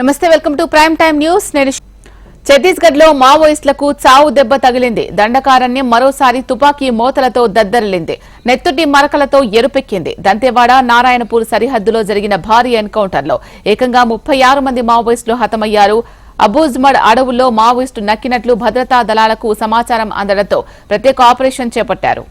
నమస్తే welcome to prime time news. నేను ఛత్తీస్గఢ్లో మావోయిస్టులకు చావు దెబ్బ తగిలింది. దండకారణ్యం మరోసారి తుపాకీ మోతలతో దద్దరిల్లింది. నెత్తుటి మరకలతో ఎరుపెక్కింది. దంతేవాడ నారాయణపూర్ సరిహద్దులో జరిగిన భారీ ఎన్కౌంటర్లో ఏకంగా ముప్పై ఆరు మంది మావోయిస్టులు హతమయ్యారు. అబూజ్మడ్ అడవుల్లో మావోయిస్టు నక్కినట్లు భద్రతా దళాలకు సమాచారం అందడంతో ప్రత్యేక ఆపరేషన్ చేపట్టారు.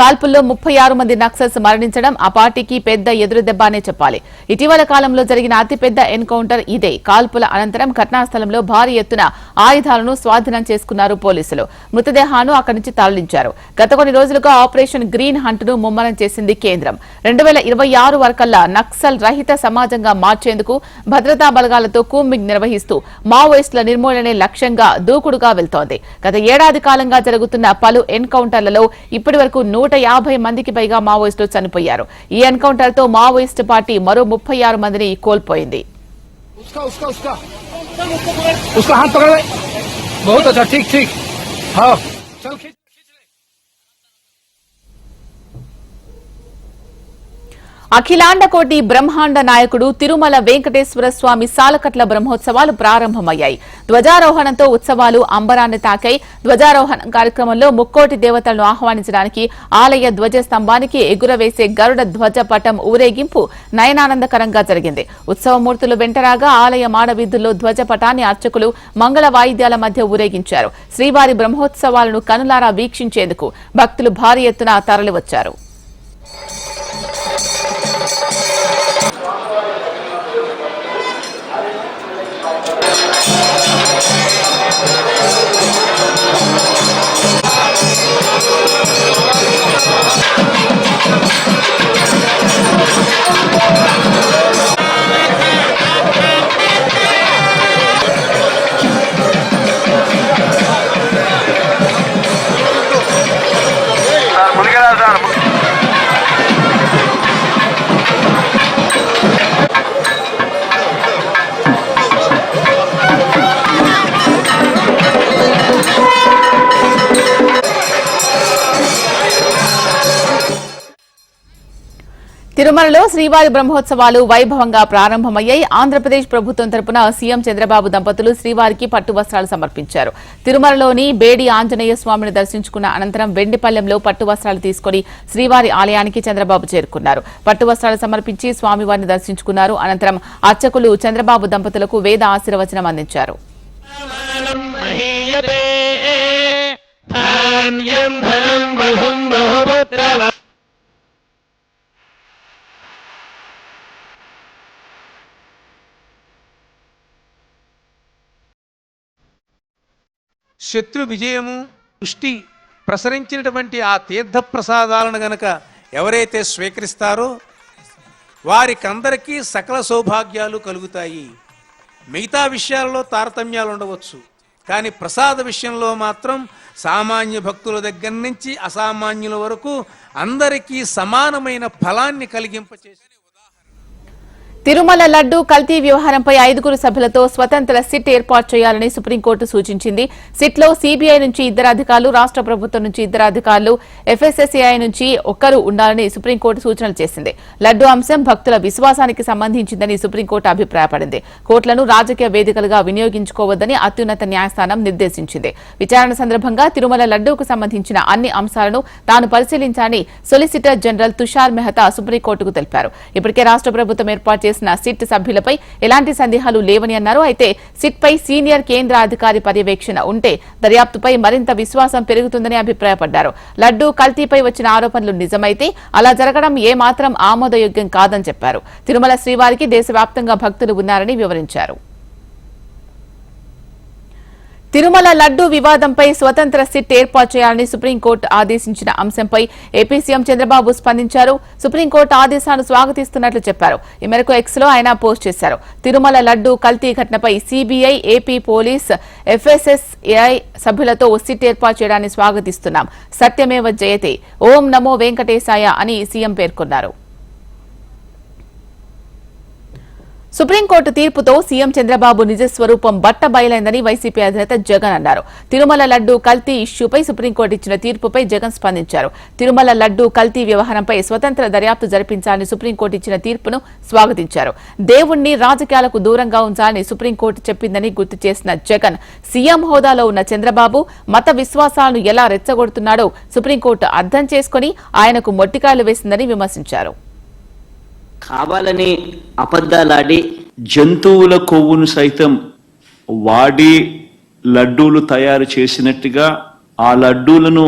కాల్పుల్లో ముప్పై ఆరు మంది నక్సల్స్ మరణించడం ఆ పార్టీకి పెద్ద ఎదురుదెబ్బ అనే చెప్పాలి. ఇటీవల కాలంలో జరిగిన అతిపెద్ద ఎన్కౌంటర్ ఇదే. కాల్పుల అనంతరం ఘటనా స్థలంలో భారీ ఎత్తున ఆయుధాలను స్వాధీనం చేసుకున్నారు పోలీసులు. మృతదేహాలను అక్కడి నుంచి తరలించారు. గత కొన్ని రోజులుగా ఆపరేషన్ గ్రీన్ హంట్ను ముమ్మరం చేసింది కేంద్రం. రెండు వేల ఇరవై ఆరు వరకల్లా నక్సల్ రహిత సమాజంగా మార్చేందుకు భద్రతా బలగాలతో కూంబింగ్ నిర్వహిస్తూ మావోయిస్టుల నిర్మూలనే లక్ష్యంగా దూకుడుగా వెళ్తోంది. గత ఏడాది కాలంగా జరుగుతున్న పలు ఎన్కౌంటర్లలో ఇప్పటి వరకు నూట యాభై మందికి పైగా మావోయిస్టులు చనిపోయారు ఈ ఎన్కౌంటర్ తో మావోయిస్టు పార్టీ మరో ముప్పై ఆరు మందిని కోల్పోయింది उसका उसका उसका उसका हाथ पकड़ ले बहुत अच्छा ठीक ठीक हाँ అఖిలాండకోటి బ్రహ్మాండ నాయకుడు తిరుమల వెంకటేశ్వర స్వామి సాలకట్ల బ్రహ్మోత్సవాలు ప్రారంభమయ్యాయి. ధ్వజారోహణంతో ఉత్సవాలు అంబరాన్ని తాకాయి. ధ్వజారోహణ కార్యక్రమంలో ముక్కోటి దేవతలను ఆహ్వానించడానికి ఆలయ ధ్వజ స్తంభానికి ఎగురవేసే గరుడ ధ్వజ పటం ఊరేగింపు నయనానందకరంగా జరిగింది. ఉత్సవమూర్తులు వెంటరాగా ఆలయ మాడవీధుల్లో ధ్వజ పటాన్ని అర్చకులు మంగళ వాయిద్యాల మధ్య ఊరేగించారు. శ్రీవారి బ్రహ్మోత్సవాలను కనులారా వీక్షించేందుకు భక్తులు భారీ ఎత్తున తరలివచ్చారు. తిరుమలలో శ్రీవారి బ్రహ్మోత్సవాలు వైభవంగా ప్రారంభమయ్యాయి. ఆంధ్రప్రదేశ్ ప్రభుత్వం తరపున సీఎం చంద్రబాబు దంపతులు శ్రీవారికి పట్టు వస్త్రాలు సమర్పించారు. తిరుమలలోని బేడి ఆంజనేయ స్వామిని దర్శించుకున్న అనంతరం వెండిపల్లెంలో పట్టు వస్త్రాలు తీసుకుని శ్రీవారి ఆలయానికి చంద్రబాబు చేరుకున్నారు. పట్టు వస్త్రాలు సమర్పించి స్వామివారిని దర్శించుకున్నారు. అనంతరం అర్చకులు చంద్రబాబు దంపతులకు వేద ఆశీర్వచనం అందించారు. శత్రు విజయము దృష్టి ప్రసరించినటువంటి ఆ తీర్థ ప్రసాదాలను గనక ఎవరైతే స్వీకరిస్తారో వారికందరికీ సకల సౌభాగ్యాలు కలుగుతాయి. మిగతా విషయాలలో తారతమ్యాలు ఉండవచ్చు. కానీ ప్రసాద విషయంలో మాత్రం సామాన్య భక్తుల దగ్గర నుంచి అసామాన్యుల వరకు అందరికీ సమానమైన ఫలాన్ని కలిగింపచేసి తిరుమల లడ్డు కల్తీ వ్యవహారంపై ఐదుగురు సభ్యులతో స్వతంత్ర సిట్ ఏర్పాటు చేయాలని సుప్రీంకోర్టు సూచించింది. సిట్లో సీబీఐ నుంచి ఇద్దరు అధికారులు రాష్ట్ర ప్రభుత్వం నుంచి ఇద్దరు అధికారులు ఎఫ్ఎస్ఎస్ఏఐ నుంచి ఒక్కరు ఉండాలని సుప్రీంకోర్టు సూచనలు చేసింది. లడ్డు అంశం భక్తుల విశ్వాసానికి సంబంధించిందని సుప్రీంకోర్టు అభిప్రాయపడింది. కోర్టులను రాజకీయ వేదికలుగా వినియోగించుకోవద్దని అత్యున్నత న్యాయస్థానం నిర్దేశించింది. విచారణ సందర్భంగా తిరుమల లడ్డూకు సంబంధించిన అన్ని అంశాలను తాను పరిశీలించాలని సొలిసిటర్ జనరల్ తుషార్ మెహతా సుప్రీంకోర్టుకు తెలిపారు. ఇప్పటికే రాష్ట్ర ప్రభుత్వం ఏర్పాటు చేసిన సిట్ సభ్యులపై ఎలాంటి సందేహాలు లేవని అన్నారు. అయితే సిట్ పై సీనియర్ కేంద్ర అధికారి పర్యవేక్షణ ఉంటే దర్యాప్తుపై మరింత విశ్వాసం పెరుగుతుందని అభిప్రాయపడ్డారు. లడ్డూ కల్తీపై వచ్చిన ఆరోపణలు నిజమైతే అలా జరగడం ఏమాత్రం ఆమోదయోగ్యం కాదని చెప్పారు. తిరుమల శ్రీవారికి దేశవ్యాప్తంగా భక్తులు ఉన్నారని వివరించారు. తిరుమల లడ్డు వివాదంపై స్వతంత్ర సిట్ ఏర్పాటు చేయాలని సుప్రీంకోర్టు ఆదేశించిన అంశంపై ఏపీ సీఎం చంద్రబాబు స్పందించారు. సుప్రీంకోర్టు ఆదేశాలను స్వాగతిస్తున్నట్లు చెప్పారు. ఈ మేరకు ఎక్స్లో ఆయన పోస్ట్ చేశారు. తిరుమల లడ్డు కల్తీ ఘటనపై సీబీఐ ఏపీ పోలీస్ ఎఫ్ఎస్ఎస్ఏఐ సభ్యులతో సిట్ ఏర్పాటు చేయడాన్ని స్వాగతిస్తున్నాం. సత్యమేవ జయతే. ఓం నమో వెంకటేశాయ అని సీఎం పేర్కొన్నారు. సుప్రీంకోర్టు తీర్పుతో సీఎం చంద్రబాబు నిజ స్వరూపం బట్ట బయలైందని వైసీపీ అధినేత జగన్ అన్నారు. తిరుమల లడ్డూ కల్తీ ఇష్యూపై సుప్రీంకోర్టు ఇచ్చిన తీర్పుపై జగన్ స్పందించారు. తిరుమల లడ్డూ కల్తీ వ్యవహారంపై స్వతంత్ర దర్యాప్తు జరిపించాలని సుప్రీంకోర్టు ఇచ్చిన తీర్పును స్వాగతించారు. దేవుణ్ణి రాజకీయాలకు దూరంగా ఉంచాలని సుప్రీంకోర్టు చెప్పిందని గుర్తు చేసిన జగన్ సీఎం హోదాలో ఉన్న చంద్రబాబు మత విశ్వాసాలను ఎలా రెచ్చగొడుతున్నాడో సుప్రీంకోర్టు అర్థం చేసుకుని ఆయనకు మొట్టికాయలు వేసిందని విమర్శించారు. కావాలని అబద్ధాలాడి జంతువుల కొవ్వును సైతం వాడి లడ్డూలు తయారు చేసినట్టుగా ఆ లడ్డూలను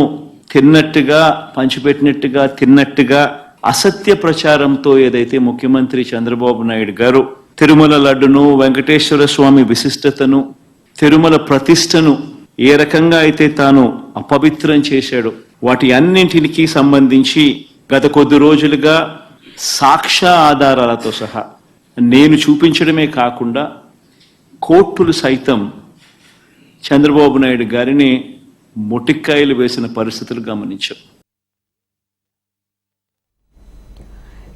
తిన్నట్టుగా పంచిపెట్టినట్టుగా తిన్నట్టుగా అసత్య ప్రచారంతో ఏదైతే ముఖ్యమంత్రి చంద్రబాబు నాయుడు గారు తిరుమల లడ్డును వెంకటేశ్వర స్వామి విశిష్టతను తిరుమల ప్రతిష్టను ఏ రకంగా అయితే తాను అపవిత్రం చేశాడో వాటి అన్నింటికి సంబంధించి గత కొద్ది రోజులుగా సాక్ష్య ఆధారాలతో సహా నేను చూపించడమే కాకుండా కోర్టులు సైతం చంద్రబాబు నాయుడు గారిని మొటిక్కాయలు వేసిన పరిస్థితులు గమనించాం.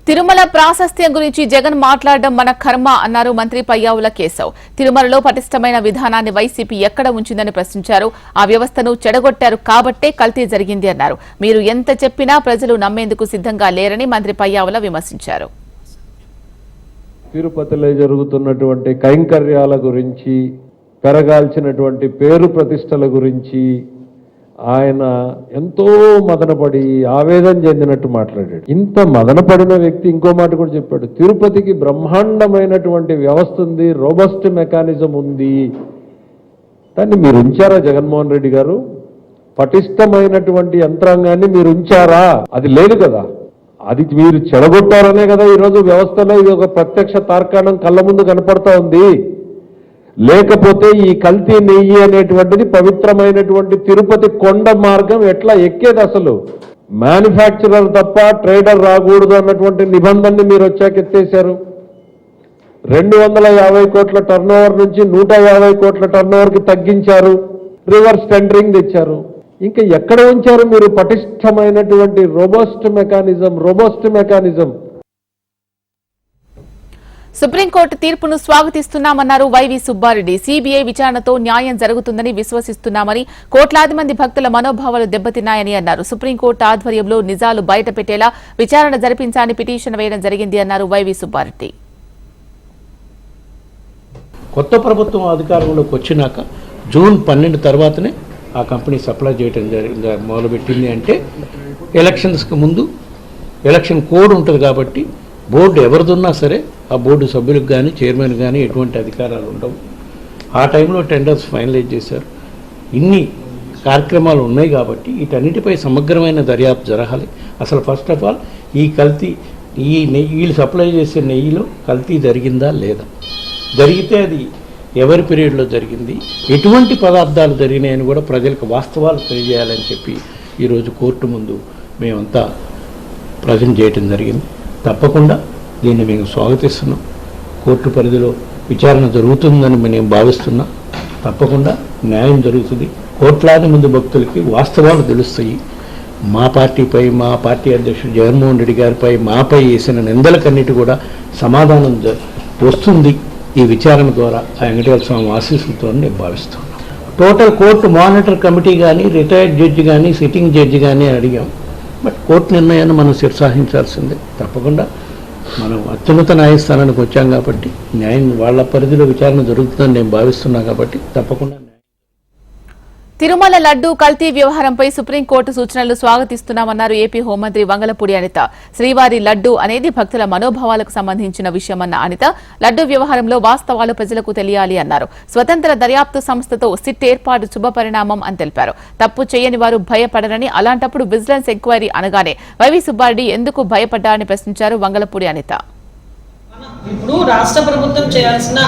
తిరుమల ప్రాశస్త్యం గురించి జగన్ మాట్లాడడం మన కర్మ అన్నారు మంత్రి పయ్యావుల కేశవ్. తిరుమలలో పటిష్టమైన విధానాన్ని వైసీపీ ఎక్కడ ఉంచిందని ప్రశ్నించారు. ఆ వ్యవస్థను చెడగొట్టారు కాబట్టే కల్తీ జరిగింది అన్నారు. మీరు ఎంత చెప్పినా ప్రజలు నమ్మేందుకు సిద్ధంగా లేరని మంత్రి పయ్యావుల విమర్శించారు. తిరుపతిలో జరుగుతున్నటువంటి కైంకర్యాల గురించి పెరగాల్సినటువంటి పేరు ప్రతిష్టల గురించి ఆయన ఎంతో మదనపడి ఆవేదన చెందినట్టు మాట్లాడాడు. ఇంత మదనపడిన వ్యక్తి ఇంకో మాట కూడా చెప్పాడు. తిరుపతికి బ్రహ్మాండమైనటువంటి వ్యవస్థ ఉంది రోబస్ట్ మెకానిజం ఉంది. దాన్ని మీరు ఉంచారా జగన్మోహన్ రెడ్డి గారు? పటిష్టమైనటువంటి యంత్రాంగాన్ని మీరు ఉంచారా? అది లేదు కదా. అది మీరు చెడగొట్టారనే కదా ఈరోజు వ్యవస్థలో ఇది ఒక ప్రత్యక్ష తార్కాణం కళ్ళ ముందు కనపడతా ఉంది. లేకపోతే ఈ కల్తీ నెయ్యి అనేటువంటిది పవిత్రమైనటువంటి తిరుపతి కొండ మార్గం ఎట్లా ఎక్కేది అసలు? మ్యానుఫ్యాక్చరర్ తప్ప ట్రేడర్ రాకూడదు అన్నటువంటి నిబంధనని మీరు వచ్చాక ఎత్తేశారు. రెండు వందల యాభై కోట్ల టర్న్ నుంచి నూట యాభై కోట్ల టర్న్ ఓవర్కి తగ్గించారు. రివర్స్ టెండరింగ్ తెచ్చారు. ఇంకా ఎక్కడ ఉంచారు మీరు? పటిష్టమైనటువంటి robust mechanism robust mechanism supreme court తీర్పును స్వాగతిస్తున్నామన్నారు వైవి సుబ్బారెడ్డి. సీబీఐ విచారణతో న్యాయం జరుగుతుందని విశ్వసిస్తున్నామని కోట్లాది మంది భక్తుల మనోభావాలు దెబ్బతిన్నాయని అన్నారు. సుప్రీంకోర్టు ఆధ్వర్యంలో నిజాలు బయటపెట్టేలా విచారణ జరిపించాలని పిటిషన్ వేయడం జరిగింది అన్నారు వైవి సుబ్బారెడ్డి. కొత్త ప్రభుత్వం అధికారంలోకి వచ్చినాక జూన్ పన్నెండు తర్వాతనే ఆ కంపెనీ సప్లై చేయడం జరిగింది మొదలుపెట్టింది అంటే ఎలక్షన్స్కి ముందు ఎలక్షన్ కోడ్ ఉంటుంది కాబట్టి బోర్డు ఎవరిదున్నా సరే ఆ బోర్డు సభ్యులకు కానీ చైర్మన్ కానీ ఎటువంటి అధికారాలు ఉండవు. ఆ టైంలో టెండర్స్ ఫైనలైజ్ చేశారు. ఇన్ని కార్యక్రమాలు ఉన్నాయి కాబట్టి వీటన్నిటిపై సమగ్రమైన దర్యాప్తు జరగాలి. అసలు ఫస్ట్ ఆఫ్ ఆల్ ఈ కల్తీ ఈ నెయ్యి వీళ్ళు సప్లై చేసే నెయ్యిలో కల్తీ జరిగిందా లేదా? జరిగితే అది ఎవరి పీరియడ్లో జరిగింది? ఎటువంటి పదార్థాలు జరిగినాయని కూడా ప్రజలకు వాస్తవాలు తెలియజేయాలని చెప్పి ఈరోజు కోర్టు ముందు మేమంతా ప్రజెంట్ చేయటం జరిగింది. తప్పకుండా దీన్ని మేము స్వాగతిస్తున్నాం. కోర్టు పరిధిలో విచారణ జరుగుతుందని మేము భావిస్తున్నాం. తప్పకుండా న్యాయం జరుగుతుంది. కోట్లాది మంది భక్తులకి వాస్తవాలు తెలుస్తాయి. మా పార్టీపై మా పార్టీ అధ్యక్షుడు జగన్మోహన్ రెడ్డి గారిపై మాపై వేసిన నిందలకన్నిటి కూడా సమాధానం వస్తుంది ఈ విచారణ ద్వారా ఆ వెంకటేశ్వర స్వామి ఆశీస్సులతో నేను భావిస్తున్నాను టోటల్ కోర్టు మానిటర్ కమిటీ కానీ రిటైర్డ్ జడ్జి కానీ సిట్టింగ్ జడ్జి కానీ అడిగాం. బట్ కోర్టు నిర్ణయాన్ని మనం శిరసాహించాల్సిందే. తప్పకుండా మనం అత్యున్నత న్యాయస్థానానికి వచ్చాం కాబట్టి న్యాయం వాళ్ళ పరిధిలో విచారణ జరుగుతుందని నేను భావిస్తున్నా కాబట్టి తప్పకుండా తిరుమల లడ్డూ కల్తీ వ్యవహారంపై సుప్రీంకోర్టు సూచనలు స్వాగతిస్తున్నామన్నారు ఏపీ హోంమంత్రి వంగలపూడి అనిత. శ్రీవారి లడ్డూ అనేది భక్తుల మనోభావాలకు సంబంధించిన విషయమన్న అనిత లడ్డూ వ్యవహారంలో వాస్తవాలు ప్రజలకు తెలియాలి అన్నారు. స్వతంత్ర దర్యాప్తు సంస్థతో సిట్ ఏర్పాటు శుభపరిణామం అని తెలిపారు. తప్పు చేయని వారు భయపడరని అలాంటప్పుడు విజిలెన్స్ ఎంక్వైరీ అనగానే వైవి సుబ్బారెడ్డి ఎందుకు భయపడ్డారని ప్రశ్నించారు వంగలపూడి అనిత. ఇప్పుడు రాష్ట్ర ప్రభుత్వం చేయాల్సిన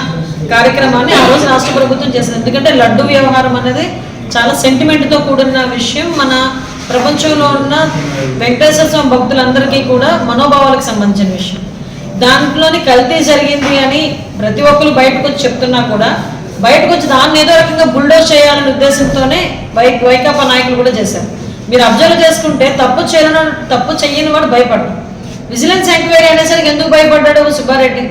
కార్యక్రమాన్ని ఆ రోజు రాష్ట్ర ప్రభుత్వం చేసింది. ఎందుకంటే లడ్డు వ్యవహారం అనేది చాలా సెంటిమెంట్తో కూడిన విషయం మన ప్రపంచంలో ఉన్న వెంకటేశ్వర స్వామి భక్తులందరికీ కూడా మనోభావాలకు సంబంధించిన విషయం. దాంట్లోని కల్తీ జరిగింది అని ప్రతి ఒక్కరు బయటకు వచ్చి చెప్తున్నా కూడా బయటకు వచ్చి దాన్ని ఏదో రకంగా బుల్డోజ్ చేయాలనే ఉద్దేశంతోనే వై వైకాపా నాయకులు కూడా చేశారు. మీరు అబ్జర్వ్ చేసుకుంటే తప్పు చేయను తప్పు చెయ్యని వాడు భయపడ్డాడు. విజిలెన్స్ ఎంక్వైరీ అనేసరికి ఎందుకు భయపడ్డాడు సుబ్బారెడ్డి?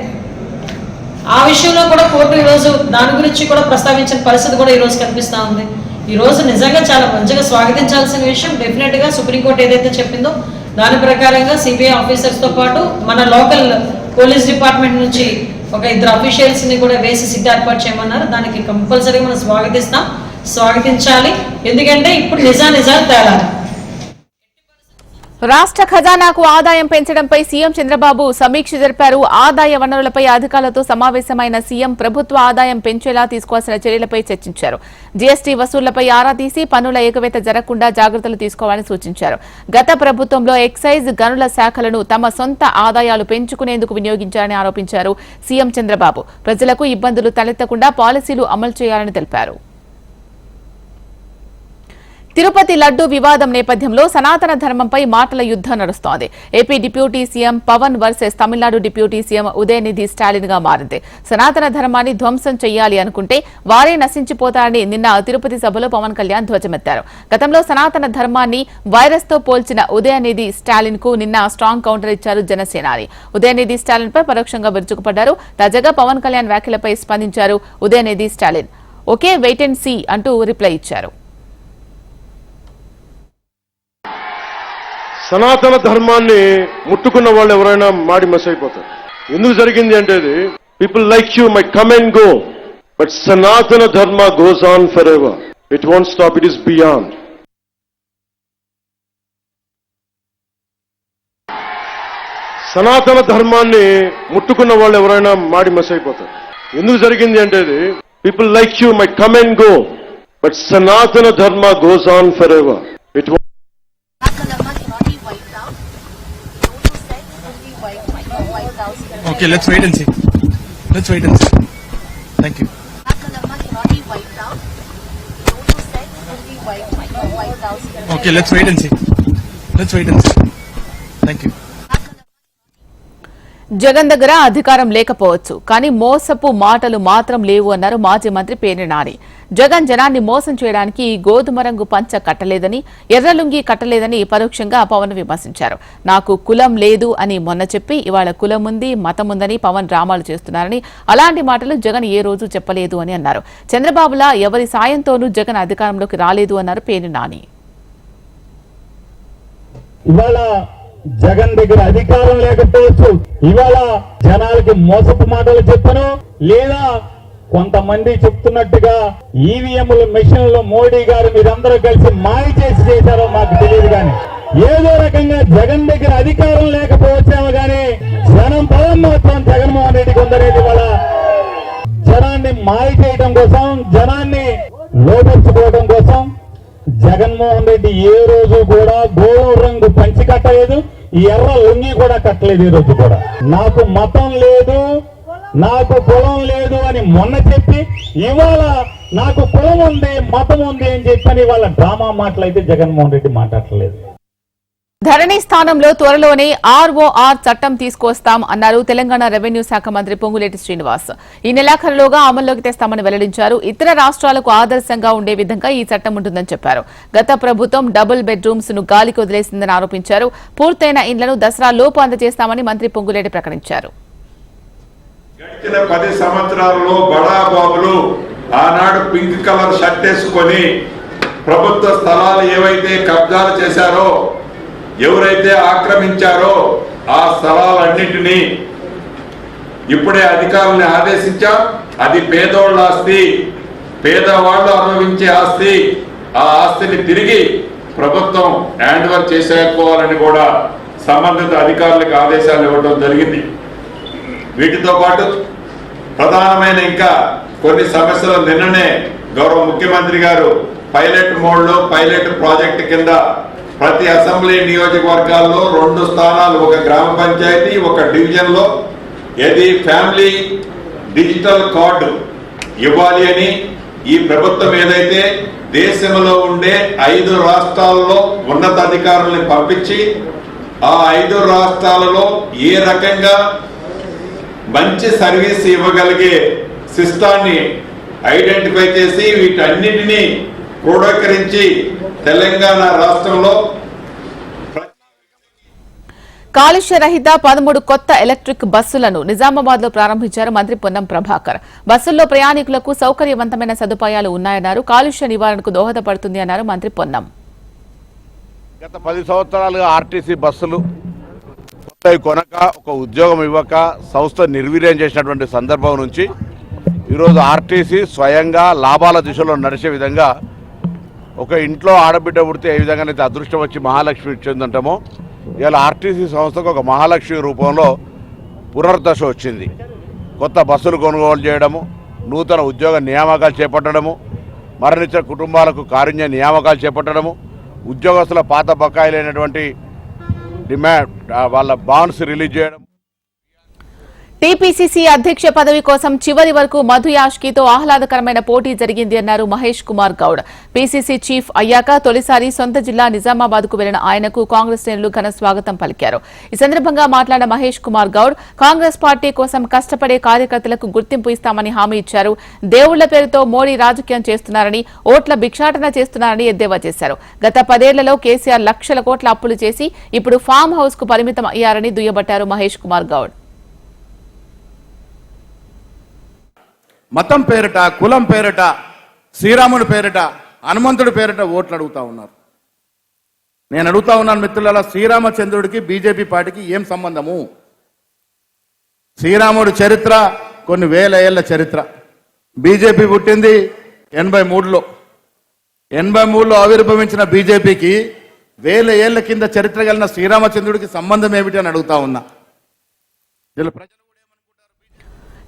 ఆ విషయంలో కూడా కోర్టు ఈరోజు దాని గురించి కూడా ప్రస్తావించిన పరిస్థితి కూడా ఈరోజు కనిపిస్తూ ఉంది. ఈరోజు నిజంగా చాలా మంచిగా స్వాగతించాల్సిన విషయం డెఫినెట్గా సుప్రీంకోర్టు ఏదైతే చెప్పిందో దాని ప్రకారంగా సిబిఐ ఆఫీసర్స్తో పాటు మన లోకల్ పోలీస్ డిపార్ట్మెంట్ నుంచి ఒక ఇద్దరు అఫీషియల్స్ని కూడా వేసి సిట్ ఏర్పాటు చేయమన్నారు. దానికి కంపల్సరీగా మనం స్వాగతిస్తాం. స్వాగతించాలి. ఎందుకంటే ఇప్పుడు నిజా నిజాలు తేలాలి. రాష్ట్ర ఖజానాకు ఆదాయం పెంచడంపై సీఎం చంద్రబాబు సమీక్ష జరిపారు. ఆదాయ వనరులపై అధికారులతో సమావేశమైన సీఎం ప్రభుత్వ ఆదాయం పెంచేలా తీసుకోవాల్సిన చర్యలపై చర్చించారు. జీఎస్టీ వసూళ్ళపై ఆరా తీసి పన్నుల ఏకవేత జరగకుండా జాగ్రత్తలు తీసుకోవాలని సూచించారు. గత ప్రభుత్వంలో ఎక్సైజ్ గనుల శాఖలను తమ సొంత ఆదాయాలు పెంచుకునేందుకు వినియోగించారని ఆరోపించారు సీఎం చంద్రబాబు. ప్రజలకు ఇబ్బందులు తలెత్తకుండా పాలసీలు అమలు చేయాలని తెలిపారు. తిరుపతి లడ్డు వివాదం నేపథ్యంలో సనాతన ధర్మంపై మాటల యుద్ధం నడుస్తోంది. AP deputy CM Pawan versus Tamil Nadu deputy CM Udhayanidhi స్టాలిన్గా మారింది. సనాతన ధర్మాన్ని ధ్వంసం చేయాలి అనుకుంటే వారే నశించిపోతారని నిన్న తిరుపతి సభలో పవన్ కళ్యాణ్ ధ్వజమెత్తారు. గతంలో సనాతన ధర్మాన్ని వైరస్తో పోల్చిన ఉదయనిధి స్టాలిన్కు నిన్న స్ట్రాంగ్ కౌంటర్ ఇచ్చారు జనసేనాని. ఉదయనిధి స్టాలిన్ పై పరోక్షంగా విరుచుకుపడ్డారు. తాజాగా పవన్ కళ్యాణ్ వ్యాఖ్యలపై స్పందించారు Udhayanidhi Stalin. Okay wait and see అంటూ రిప్లై ఇచ్చారు. సనాతన ధర్మాన్ని ముట్టుకున్న వాళ్ళు ఎవరైనా మాడి మస్ అయిపోతారు. ఎందుకు జరిగింది అంటే ఇది? People like you may come and go but Sanatana Dharma goes on forever it won't stop it is beyond Sanatana ధర్మాన్ని ముట్టుకున్న వాళ్ళు ఎవరైనా మాడి మస్ అయిపోతారు. ఎందుకు జరిగింది అంటే ఇది? People like you may come and go but Sanatana Dharma goes on forever it Okay, let's wait and see. Let's wait and see. Thank you. Okay, let's wait and see. Let's wait and see. Thank you. Jagan దగ్గర అధికారం లేకపోవచ్చు కానీ మోసపు మాటలు మాత్రం లేవు అన్నారు మాజీ మంత్రి పేర్ని నాని. జగన్ జనాన్ని మోసం చేయడానికి గోధుమ రంగు పంచ కట్టలేదని ఎర్రలుంగి కట్టలేదని పరోక్షంగా పవన్ విమర్శించారు. నాకు కులం లేదు అని మొన్న చెప్పి ఇవాళ కులం ఉంది మతం ఉందని పవన్ డ్రామాలు చేస్తున్నారని అలాంటి మాటలు జగన్ ఏ రోజు చెప్పలేదు అని అన్నారు. చంద్రబాబులా ఎవరి సాయంతోనూ జగన్ అధికారంలోకి రాలేదు అన్నారు పేర్ని నాని. ఇవాళ జగన్ దగ్గర అధికారం లేకపోవచ్చు. ఇవాళ జనాలకి మోసపు మాటలు చెప్పను. లేదా కొంతమంది చెప్తున్నట్టుగా ఈవీఎంల లో మోడీ గారు మీరందరూ కలిసి మాయ చేసి చేశారో మాకు తెలియదు కానీ ఏదో రకంగా జగన్ దగ్గర అధికారం లేకపోవచ్చేమో కానీ జనం పదం మాత్రం జగన్మోహన్ రెడ్డికి ఉందనేది వాళ్ళ జనాన్ని మాయ చేయడం కోసం జనాన్ని లోపరుచుకోవడం కోసం జగన్మోహన్ రెడ్డి ఏ రోజు కూడా గోధుమ రంగు పంచి కట్టలేదు ఎర్ర లుంగి కూడా కట్టలేదు ఈ రోజు కూడా. నాకు మతం లేదు నాకు కులం లేదు అని మొన్న చెప్పి ఇవాళ నాకు కులం ఉంది మతం ఉంది అని చెప్పని వాళ్ళ డ్రామా మాటలైతే జగన్మోహన్ రెడ్డి మాట్లాడలేదు ధరణి స్థానంలో త్వరలోనే ఆర్ఓఆర్ చట్టం తీసుకొస్తాం అన్నారు తెలంగాణ రెవెన్యూ శాఖ మంత్రి పొంగులేటి శ్రీనివాస్. ఈ నెలాఖరులోగా అమల్లోకి తెస్తామని వెల్లడించారు. ఇతర రాష్ట్రాలకు ఆదర్శంగా ఉండే విధంగా ఈ చట్టం ఉంటుందని చెప్పారు. గత ప్రభుత్వం డబుల్ బెడ్రూమ్స్ను గాలికి వదిలేసిందని ఆరోపించారు. పూర్తయిన ఇండ్లను దసరా లోపు అందజేస్తామని మంత్రి పొంగులేటి ప్రకటించారు. గడిచిన పది ఆనాడు పింక్ కలర్ షర్ట్ వేసుకొని ప్రభుత్వ స్థలాలు ఏవైతే కబ్జాలు చేశారో ఎవరైతే ఆక్రమించారో ఆ స్థలాలన్నింటినీ ఇప్పుడే అధికారుల్ని ఆదేశించాం. అది పేదోళ్ళ ఆస్తి పేదవాళ్ళు అనుభవించే ఆస్తి. ఆ ఆస్తిని తిరిగి ప్రభుత్వం హ్యాండ్ ఓవర్ చేసేసుకోవాలని కూడా సంబంధిత అధికారులకు ఆదేశాలు ఇవ్వడం జరిగింది. వీటితో పాటు ప్రధానమైన ఇంకా కొన్ని సమస్యలు. నిన్ననే గౌరవ ముఖ్యమంత్రి గారు పైలట్ మోడ్లో పైలట్ ప్రాజెక్ట్ కింద ప్రతి అసెంబ్లీ నియోజకవర్గాల్లో రెండు స్థానాలు ఒక గ్రామ పంచాయతీ ఒక డివిజన్లో. ఏది ఫ్యామిలీ డిజిటల్ కార్డు ఇవ్వాలి అని ఈ ప్రభుత్వం ఏదైతే దేశంలో ఉండే ఐదు రాష్ట్రాల్లో ఉన్నతాధికారుల్ని పంపించి ఆ ఐదు రాష్ట్రాలలో ఏ రకంగా మంచి సర్వీస్ ఇవ్వగలిగే సిస్టాన్ని ఐడెంటిఫై చేసి వీటన్నిటినీ క్రోడీకరించి తెలంగాణ రాష్ట్రంలో కాలుష్య రహిత పదమూడు కొత్త ఎలక్ట్రిక్ బస్సులను నిజామాబాద్లో ప్రారంభించారు మంత్రి పొన్నం ప్రభాకర్. బస్సుల్లో ప్రయాణికులకు సౌకర్యవంతమైన సదుపాయాలు ఉన్నాయన్నారు. కాలుష్య నివారణకు దోహదపడుతుంది అన్నారు మంత్రి పొన్నం. గత పది సంవత్సరాలుగా ఆర్టీసీ బస్సులు కొత్తవి కొనక ఒక ఉద్యోగం ఇవ్వక సంస్థ నిర్వీర్యం చేసినటువంటి సందర్భం నుంచి ఈరోజు ఆర్టీసీ స్వయంగా లాభాల దిశలో నడిచే విధంగా ఒక ఇంట్లో ఆడబిడ్డ పుడితే ఏ విధంగానైతే అదృష్టం వచ్చి మహాలక్ష్మి ఇచ్చిందంటామో ఇవాళ ఆర్టీసీ సంస్థకు ఒక మహాలక్ష్మి రూపంలో పునర్దశ వచ్చింది. కొత్త బస్సులు కొనుగోలు చేయడము నూతన ఉద్యోగ నియామకాలు చేపట్టడము మరణించిన కుటుంబాలకు కారుణ్య నియామకాలు చేపట్టడము ఉద్యోగస్తుల పాత బకాయిలైనటువంటి డిమాండ్ వాళ్ళ బాండ్స్ రిలీజ్ చేయడం. టీపీసీసీ అధ్యక్ష పదవి కోసం చివరి వరకు మధు యాష్కితో ఆహ్లాదకరమైన పోటీ జరిగింది అన్నారు మహేష్ కుమార్ గౌడ్. పీసీసీ చీఫ్ అయ్యాక తొలిసారి సొంత జిల్లా నిజామాబాద్కు వెళ్ళిన ఆయనకు కాంగ్రెస్ నేతలు ఘన స్వాగతం పలికారు. ఈ సందర్భంగా మాట్లాడిన మహేష్ కుమార్ గౌడ్ కాంగ్రెస్ పార్టీ కోసం కష్టపడే కార్యకర్తలకు గుర్తింపు ఇస్తామని హామీ ఇచ్చారు. దేవుళ్ళ పేరుతో మోడీ రాజకీయం చేస్తున్నారని ఓట్ల భిక్షాటన చేస్తున్నారని ఎద్దేవా చేశారు. గత పదేళ్ళలో కేసీఆర్ లక్షల కోట్ల అప్పులు చేసి ఇప్పుడు ఫామ్ హౌస్కు పరిమితం అయ్యారని దుయ్యబట్టారు మహేష్ కుమార్ గౌడ్. మతం పేరిట కులం పేరిట శ్రీరాముడి పేరిట హనుమంతుడి పేరిట ఓట్లు అడుగుతా ఉన్నారు. నేను అడుగుతా ఉన్నాను మిత్రుల శ్రీరామచంద్రుడికి బీజేపీ పార్టీకి ఏం సంబంధము? శ్రీరాముడి చరిత్ర కొన్ని వేల ఏళ్ళ చరిత్ర. బీజేపీ పుట్టింది ఎనభై మూడులో. ఎనభై మూడులో ఆవిర్భవించిన బీజేపీకి వేల ఏళ్ళ కింద చరిత్ర కలిగిన శ్రీరామచంద్రుడికి సంబంధం ఏమిటి అని అడుగుతా ఉన్నా. వీళ్ళ ప్రజలు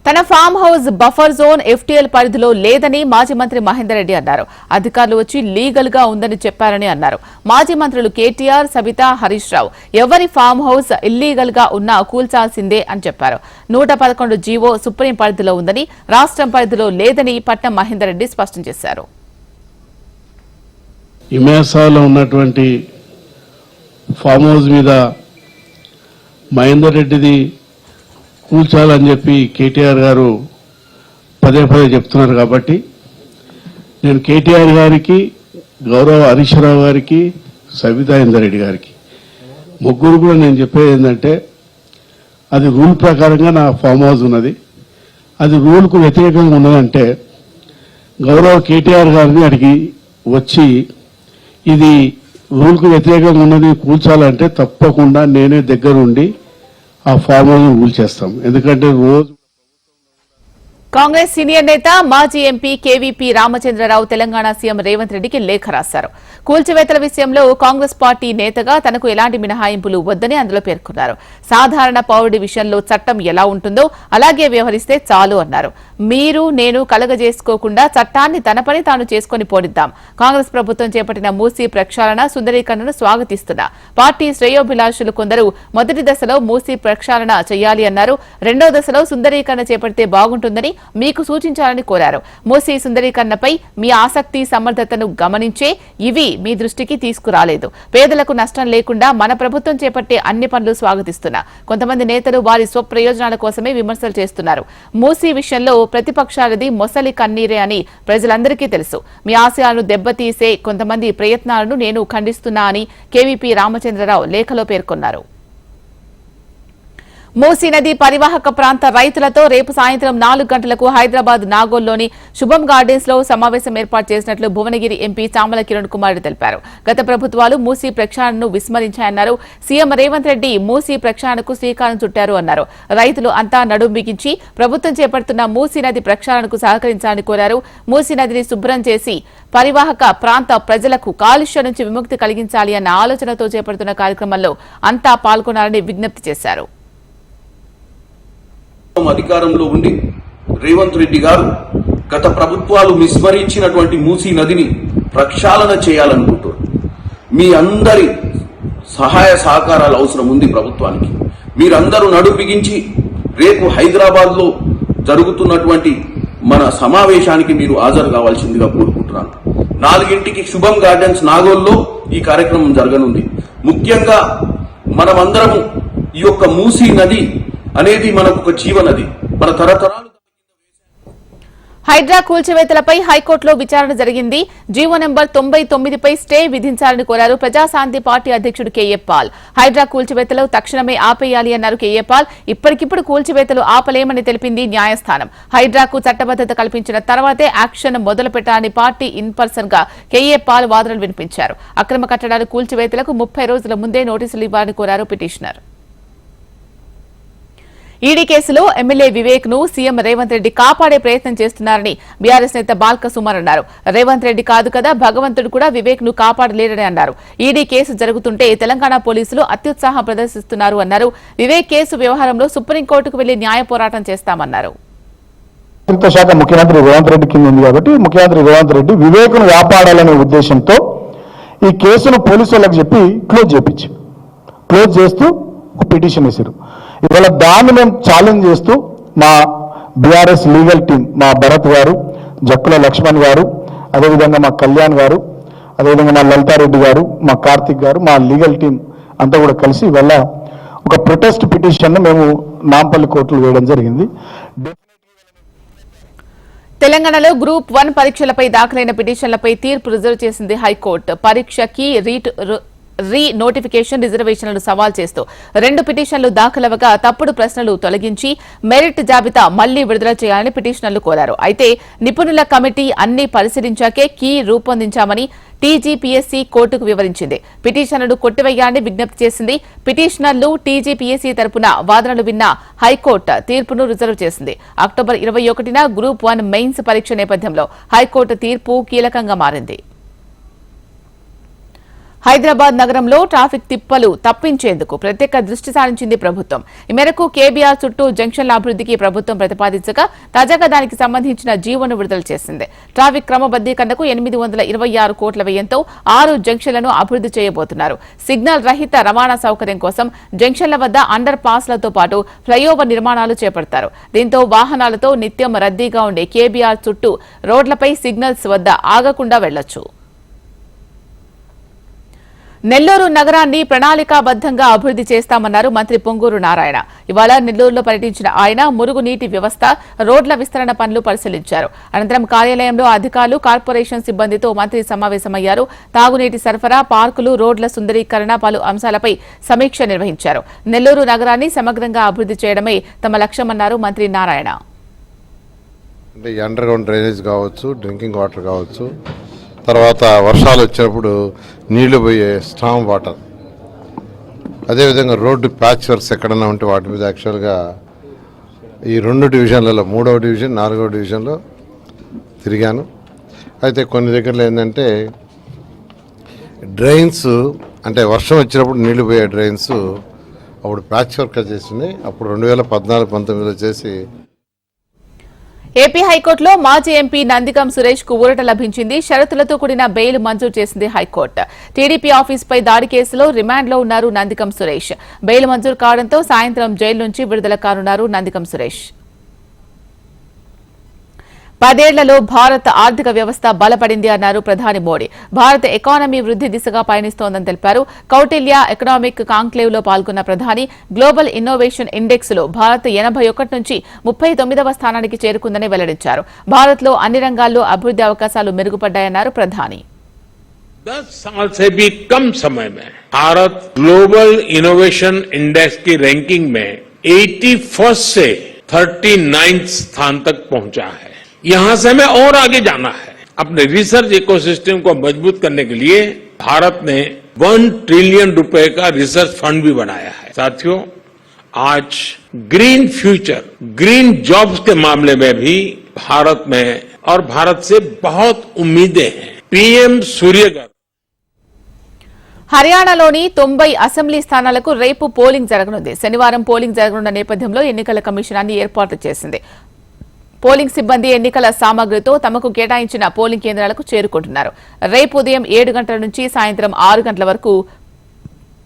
తన farm house buffer zone FTL పరిధిలో లేదని మాజీ మంత్రి మహేందర్ రెడ్డి అన్నారు. అధికారులు వచ్చి లీగల్గా ఉందని చెప్పారని అన్నారు. మాజీ మంత్రులు కేటీఆర్ సబితా హరీష్ రావు ఎవరి ఫామ్ హౌస్ ఇల్లీగల్గా ఉన్నా కూల్చాల్సిందే అని చెప్పారు. నూట పదకొండు జీవో సుప్రీం పరిధిలో ఉందని రాష్ట్రం పరిధిలో లేదని పట్నం మహేందర్ రెడ్డి స్పష్టం చేశారు. ఇమేసాలో ఉన్నటువంటి ఫామ్ హౌస్ మీద మహేందర్ రెడ్డిది కూల్చాలని చెప్పి కేటీఆర్ గారు పదే పదే చెప్తున్నారు కాబట్టి నేను కేటీఆర్ గారికి గౌరవ హరీష్ రావు గారికి సబితా రెడ్డి గారికి ముగ్గురు కూడా నేను చెప్పేది ఏంటంటే అది రూల్ ప్రకారంగా నా ఫామ్ హౌస్ ఉన్నది. అది రూల్కు వ్యతిరేకంగా ఉన్నదంటే గౌరవ కేటీఆర్ గారిని అడిగి వచ్చి ఇది రూల్కు వ్యతిరేకంగా ఉన్నది కూల్చాలంటే తప్పకుండా నేనే దగ్గరుండి ఆ ఫామ్ రూల్ చేస్తాం. ఎందుకంటే రోజు కాంగ్రెస్ సీనియర్ నేత మాజీ ఎంపీ కేవీపీ రామచంద్రరావు తెలంగాణ సీఎం రేవంత్ రెడ్డికి లేఖ రాశారు. కూల్చివేతల విషయంలో కాంగ్రెస్ పార్టీ నేతగా తనకు ఎలాంటి మినహాయింపులు వద్దని అందులో పేర్కొన్నారు. సాధారణ పౌరుడి విషయంలో చట్టం ఎలా ఉంటుందో అలాగే వ్యవహరిస్తే చాలు అన్నారు. మీరు నేను కలగజేసుకోకుండా చట్టాన్ని తన పని తాను చేసుకుని పోనిద్దాం. కాంగ్రెస్ ప్రభుత్వం చేపట్టిన మూసీ ప్రక్షాళన సుందరీకరణను స్వాగతిస్తున్నా. పార్టీ శ్రేయోభిలాషులు కొందరు మొదటి దశలో మూసీ ప్రక్షాళన చేయాలి అన్నారు. రెండో దశలో సుందరీకరణ చేపడితే బాగుంటుందని మీకు సూచించాలని కోరారు. మూసీ సుందరీకరణపై మీ ఆసక్తి సమర్థతను గమనించే ఇవి మీ దృష్టికి తీసుకురాలేదు. పేదలకు నష్టం లేకుండా మన ప్రభుత్వం చేపట్టే అన్ని పనులు స్వాగతిస్తున్నా. కొంతమంది నేతలు వారి స్వప్రయోజనాల కోసమే విమర్శలు చేస్తున్నారు. మూసీ విషయంలో ప్రతిపక్షాలది మొసలి కన్నీరే అని ప్రజలందరికీ తెలుసు. మీ ఆశయాలను దెబ్బతీసే కొంతమంది ప్రయత్నాలను నేను ఖండిస్తున్నా అని కేవీపీ రామచంద్రరావు లేఖలో పేర్కొన్నారు. మూసీ నది పరివాహక ప్రాంత రైతులతో రేపు సాయంత్రం నాలుగు గంటలకు హైదరాబాద్ నాగోల్లోని శుభం గార్డెన్స్లో సమావేశం ఏర్పాటు చేసినట్లు భువనగిరి ఎంపీ చామల కిరణ్ కుమార్ తెలిపారు. గత ప్రభుత్వాలు మూసీ ప్రక్షాళనను విస్మరించాయన్నారు. సీఎం రేవంత్ రెడ్డి మూసీ ప్రక్షాళనకు శ్రీకారం చుట్టారు అన్నారు. రైతులు అంతా నడుం బిగించి ప్రభుత్వం చేపడుతున్న మూసీ నది ప్రక్షాళనకు సహకరించాలని కోరారు. మూసీ నదిని శుభ్రం చేసి పరివాహక ప్రాంత ప్రజలకు కాలుష్యం నుంచి విముక్తి కలిగించాలి అన్న ఆలోచనతో చేపడుతున్న కార్యక్రమంలో అంతా పాల్గొనాలని విజ్ఞప్తి చేశారు. అధికారంలో ఉండి రేవంత్ రెడ్డి గారు గత ప్రభుత్వాలు విస్మరించినటువంటి మూసీ నదిని ప్రక్షాళన చేయాలనుకుంటారు మీ అందరి సహాయ సహకారాలు అవసరం ఉంది ప్రభుత్వానికి. మీరందరూ నడు బిగించి రేపు హైదరాబాద్లో జరుగుతున్నటువంటి మన సమావేశానికి మీరు హాజరు కావాల్సిందిగా కోరుకుంటున్నాను. నాలుగింటికి శుభం గార్డెన్స్ నాగోల్లో ఈ కార్యక్రమం జరగనుంది. ముఖ్యంగా మనమందరము ఈ యొక్క మూసీ నది అనేది మనకు ఒక జీవనది. మన తరతరాలు హైడ్రా కూల్చివేతలపై హైకోర్టులో విచారణ జరిగింది. జీవో నెంబర్ తొంభై తొమ్మిదిపై స్టే విధించాలని కోరారు ప్రజాశాంతి పార్టీ అధ్యక్షుడు కేఏపాల్. హైడ్రా కూల్చివేతలు తక్షణమే ఆపేయాలి అన్నారు కేఏపాల్. ఇప్పటికిప్పుడు కూల్చివేతలు ఆపలేమని తెలిపింది న్యాయస్థానం. హైడ్రాకు చట్టబద్దత కల్పించిన తర్వాతే యాక్షన్ మొదలు పెట్టాలని పార్టీ ఇన్ పర్సన్గా కేఏ పాల్ వాదనలు వినిపించారు. అక్రమ కట్టడాలు కూల్చివేతలకు ముప్పై రోజుల ముందే నోటీసులు ఇవ్వాలని కోరారు పిటిషనర్. ఈడీ కేసులో ఎమ్మెల్యే వివేక్ను సీఎం రేవంత్ రెడ్డి కాపాడే ప్రయత్నం చేస్తున్నారని బీఆర్ఎస్ నేత బాల్క సుమన్ అన్నారు. రేవంత్ రెడ్డి కాదు కదా భగవంతుడు కూడా వివేక్ను కాపాడలేరని అన్నారు. ఈడీ కేసు జరుగుతుంటే తెలంగాణ పోలీసులు అత్యుత్సాహం ప్రదర్శిస్తున్నారు అన్నారు. వివేక్ కేసు వ్యవహారంలో సుప్రీంకోర్టుకు వెళ్ళి న్యాయ పోరాటం చేస్తామన్నారు. మంత్రిత్వ శాఖ ముఖ్యమంత్రి రేవంత్ రెడ్డి కింద ఉంది కాబట్టి ముఖ్యమంత్రి రేవంత్ రెడ్డి వివేకును కాపాడాలనే ఉద్దేశంతో ఈ కేసును పోలీసు వాళ్ళకి చెప్పి క్లోజ్ చేపించి క్లోజ్ చేస్తూ ఒక పిటిషన్ వేశారు. ఇవాళ దాన్ని మేము ఛాలెంజ్ చేస్తూ మా బీఆర్ఎస్ లీగల్ టీం మా భరత్ గారు జక్కుల లక్ష్మణ్ గారు అదేవిధంగా మా కళ్యాణ్ గారు అదేవిధంగా మా లలితారెడ్డి గారు మా కార్తిక్ గారు మా లీగల్ టీం అంతా కూడా కలిసి ఇవాళ ఒక ప్రొటెస్ట్ పిటిషన్ మేము నాంపల్లి కోర్టులో వేయడం జరిగింది. తెలంగాణలో గ్రూప్ వన్ పరీక్షలపై దాఖలైన పిటిషన్లపై తీర్పు రిజర్వ్ చేసింది హైకోర్టు. పరీక్షకి రీట్ రీ నోటిఫికేషన్ రిజర్వేషన్లను సవాల్ చేస్తూ రెండు పిటిషన్లు దాఖలవగా తప్పుడు ప్రశ్నలు తొలగించి మెరిట్ జాబితా మళ్ళీ విడుదల చేయాలని పిటిషనర్లు కోరారు. అయితే నిపుణుల కమిటీ అన్ని పరిశీలించాకే కీ రూపొందించామని టీజీపీఎస్సీ కోర్టుకు వివరించింది. పిటిషన్లను కొట్టివేయాలని విజ్ఞప్తి చేసింది. పిటిషనర్లు టీజీపీఎస్సీ తరపున వాదనలు విన్న హైకోర్టు తీర్పును రిజర్వ్ చేసింది. అక్టోబర్ ఇరవై ఒకటిన గ్రూప్ వన్ మెయిన్స్ పరీక్ష నేపథ్యంలో హైకోర్టు తీర్పు కీలకంగా మారింది. హైదరాబాద్ నగరంలో ట్రాఫిక్ తిప్పలు తప్పించేందుకు ప్రత్యేక దృష్టి సారించింది ప్రభుత్వం. ఈ మేరకు కేబీఆర్ చుట్టూ జంక్షన్ల అభివృద్ధికి ప్రభుత్వం ప్రతిపాదించగా తాజాగా దానికి సంబంధించిన జీవోను విడుదల చేసింది. ట్రాఫిక్ క్రమబద్దీకరణకు ఎనిమిది వందల ఇరవై ఆరు కోట్ల వ్యయంతో ఆరు జంక్షన్లను అభివృద్ధి చేయబోతున్నారు. సిగ్నల్ రహిత రవాణా సౌకర్యం కోసం జంక్షన్ల వద్ద అండర్ పాస్లతో పాటు ఫ్లైఓవర్ నిర్మాణాలు చేపడతారు. దీంతో వాహనాలతో నిత్యం రద్దీగా ఉండే కేబీఆర్ చుట్టూ రోడ్లపై సిగ్నల్స్ వద్ద ఆగకుండా వెళ్ళొచ్చు నెల్లూరు నగరాన్ని ప్రణాళికాబద్దంగా అభివృద్ధి చేస్తామన్నారు మంత్రి పొంగూరు నారాయణ. ఇవాళ నెల్లూరులో పర్యటించిన ఆయన మురుగునీటి వ్యవస్థ రోడ్ల విస్తరణ పనులు పరిశీలించారు. అనంతరం కార్యాలయంలో అధికారులు కార్పొరేషన్ సిబ్బందితో మంత్రి సమావేశమయ్యారు. తాగునీటి సరఫరా పార్కులు రోడ్ల సుందరీకరణ పలు అంశాలపై సమీక్ష నిర్వహించారు. నెల్లూరు నగరాన్ని సమగ్రంగా అభివృద్ధి చేయడమే తమ లక్ష్యమన్నారు మంత్రి నారాయణ. అంటే అండర్ గ్రౌండ్ డ్రైనేజ్ కావచ్చు డ్రింకింగ్ వాటర్ కావచ్చు తర్వాత వర్షాలు వచ్చినప్పుడు నీళ్ళు పోయే స్ట్రాంగ్ వాటర్. అదేవిధంగా రోడ్డు ప్యాచ్ వర్క్స్ ఎక్కడన్నా ఉంటే వాటి మీద యాక్చువల్గా ఈ రెండు డివిజన్లలో మూడవ డివిజన్ నాలుగవ డివిజన్లో తిరిగాను. అయితే కొన్ని దగ్గరలో ఏంటంటే డ్రైన్స్ అంటే వర్షం వచ్చినప్పుడు నీళ్ళు పోయే డ్రైన్స్ అప్పుడు ప్యాచ్ వర్క్ చేసింది. అప్పుడు రెండు వేల పద్నాలుగు పంతొమ్మిదిలో చేసి ఏపీ హైకోర్టులో మాజీ ఎంపీ నందికం సురేష్కు ఊరట లభించింది. షరతులతో కూడిన బెయిల్ మంజూరు చేసింది హైకోర్టు. టీడీపీ ఆఫీస్పై దాడి కేసులో రిమాండ్లో ఉన్నారు నందికం సురేష్. బెయిల్ మంజూరు కావడంతో సాయంత్రం జైలు నుంచి విడుదల కానున్నారు నందికం సురేష్. పదేళ్లలో భారత్ ఆర్థిక వ్యవస్థ బలపడింది అన్నారు ప్రధాని మోడీ భారత ఎకానమీ వృద్ధి దిశగా పయనిస్తోందని తెలిపారు కౌటిల్య ఎకనామిక్ కాంక్లేవ్ లో పాల్గొన్న ప్రధాని గ్లోబల్ ఇన్నోవేషన్ ఇండెక్స్ లో భారత్ ఎనభై ఒకటి నుంచి ముప్పై తొమ్మిదవ స్థానానికి చేరుకుందని వెల్లడించారు భారత్ లో అన్ని రంగాల్లో అభివృద్ధి అవకాశాలు మెరుగుపడ్డాయన్నారు ప్రధాని दस साल से भी कम समय में भारत ग्लोबल इनोवेशन इंडेक्स की रैंकिंग में 81 से 39 स्थान तक पहुंचा है यहां से हमें और आगे जाना है अपने रिसर्च इकोसिस्टम को मजबूत करने के लिए भारत ने वन ट्रिलियन रुपए का रिसर्च फंड भी बनाया है साथियों आज ग्रीन फ्यूचर ग्रीन जॉब्स के मामले में भी भारत में और भारत से बहुत उम्मीदें हैं पीएम सूर्यगर హర్యానాలోని తొంభై అసెంబ్లీ స్థానాలకు రేపు పోలింగ్ జరగనుంది శనివారం పోలింగ్ జరగనున్న నేపథ్యంలో ఎన్నికల కమిషన్ అన్ని ఏర్పాట్లు చేసింది పోలింగ్ సిబ్బంది ఎన్నికల సామగ్రితో తమకు కేటాయించిన పోలింగ్ కేంద్రాలకు చేరుకుంటున్నారు. రేపు ఉదయం ఏడు గంటల నుంచి సాయంత్రం ఆరు గంటల వరకు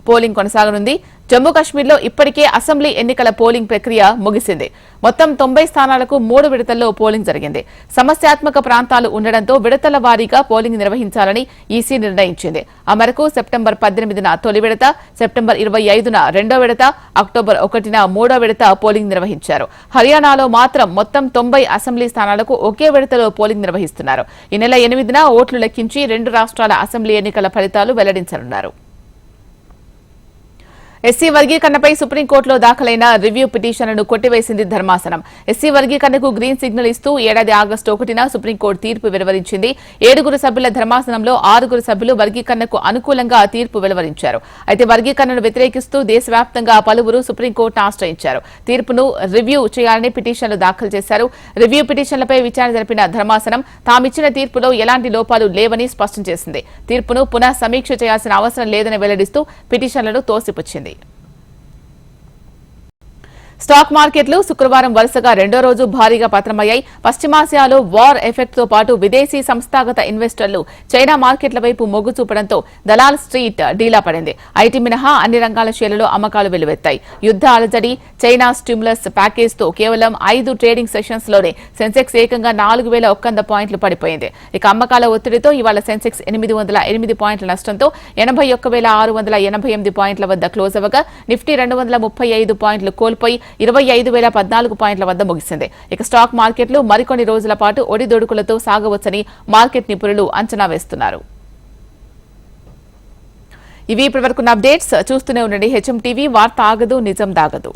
పోలింగ్ కొనసాగనుంది. జమ్మూ కాశ్మీర్లో ఇప్పటికే అసెంబ్లీ ఎన్నికల పోలింగ్ ప్రక్రియ ముగిసింది. మొత్తం తొంభై స్థానాలకు మూడు విడతల్లో పోలింగ్ జరిగింది. సమస్యాత్మక ప్రాంతాలు ఉండడంతో విడతల వారీగా పోలింగ్ నిర్వహించాలని ఈసీ నిర్ణయించింది. ఆ మేరకు సెప్టెంబర్ పద్దెనిమిదిన తొలి విడత సెప్టెంబర్ ఇరవై ఐదున రెండో విడత అక్టోబర్ ఒకటిన మూడో విడత పోలింగ్ నిర్వహించారు. హర్యానాలో మాత్రం మొత్తం తొంభై అసెంబ్లీ స్థానాలకు ఒకే విడతలో పోలింగ్ నిర్వహిస్తున్నారు. ఈ నెల ఎనిమిదిన ఓట్లు లెక్కించి రెండు రాష్ట్రాల అసెంబ్లీ ఎన్నికల ఫలితాలు వెల్లడించనున్నారు. ఎస్సీ వర్గీకరణపై సుప్రీంకోర్టులో దాఖలైన రివ్యూ పిటిషన్లను కొట్టివేసింది ధర్మాసనం. ఎస్సీ వర్గీకరణకు గ్రీన్ సిగ్నల్ ఇస్తూ ఏడాది ఆగస్టు ఒకటిన సుప్రీంకోర్టు తీర్పు వెలువరించింది. ఏడుగురు సభ్యుల ధర్మాసనంలో ఆరుగురు సభ్యులు వర్గీకరణకు అనుకూలంగా తీర్పు వెలువరించారు. అయితే వర్గీకరణను వ్యతిరేకిస్తూ దేశవ్యాప్తంగా పలువురు సుప్రీంకోర్టును ఆశ్రయించారు. తీర్పును రివ్యూ చేయాలని పిటిషన్లు దాఖలు చేశారు. రివ్యూ పిటిషన్లపై విచారణ జరిపిన ధర్మాసనం తామిచ్చిన తీర్పులో ఎలాంటి లోపాలు లేవని స్పష్టం చేసింది. తీర్పును పునః సమీక్ష చేయాల్సిన అవసరం లేదని వెల్లడిస్తూ పిటిషన్లను తోసిపుచ్చింది. స్టాక్ మార్కెట్లు శుక్రవారం వరుసగా రెండో రోజు భారీగా పతనమయ్యాయి. పశ్చిమాసియాలో వార్ ఎఫెక్ట్తో పాటు విదేశీ సంస్థాగత ఇన్వెస్టర్లు చైనా మార్కెట్ల వైపు మొగ్గు చూపడంతో దలాల్ స్ట్రీట్ డీలా పడింది. ఐటీ మినహా అన్ని రంగాల షేర్లలో అమ్మకాలు వెలువెత్తాయి యుద్ధ అలజడి చైనా స్టిమ్యులస్ ప్యాకేజ్తో కేవలం ఐదు ట్రేడింగ్ సెషన్స్లోనే సెన్సెక్స్ ఏకంగా నాలుగు వేల ఒక్కంద పాయింట్లు పడిపోయింది. ఇక అమ్మకాల ఒత్తిడితో ఇవాళ సెన్సెక్స్ ఎనిమిది వందల ఎనిమిది పాయింట్ల నష్టంతో ఎనభై ఒక్క వేల ఆరు వందల ఎనభై ఎనిమిది పాయింట్ల వద్ద క్లోజ్ అవ్వగా నిఫ్టీ రెండు వందల ముప్పై ఐదు పాయింట్లు కోల్పోయి ఇరవై ఐదు వేల పద్నాలుగు పాయింట్ల వద్ద ముగిసింది. ఇక స్టాక్ మార్కెట్లు మరికొన్ని రోజుల పాటు ఒడిదొడుకులతో సాగవచ్చని మార్కెట్ నిపుణులు అంచనా వేస్తున్నారు. ఇవి ఇప్పటివరకున్న అప్డేట్స్. చూస్తూనే ఉండండి. హెచ్ఎం టీవీ వార్త ఆగదు నిజం దాగదు.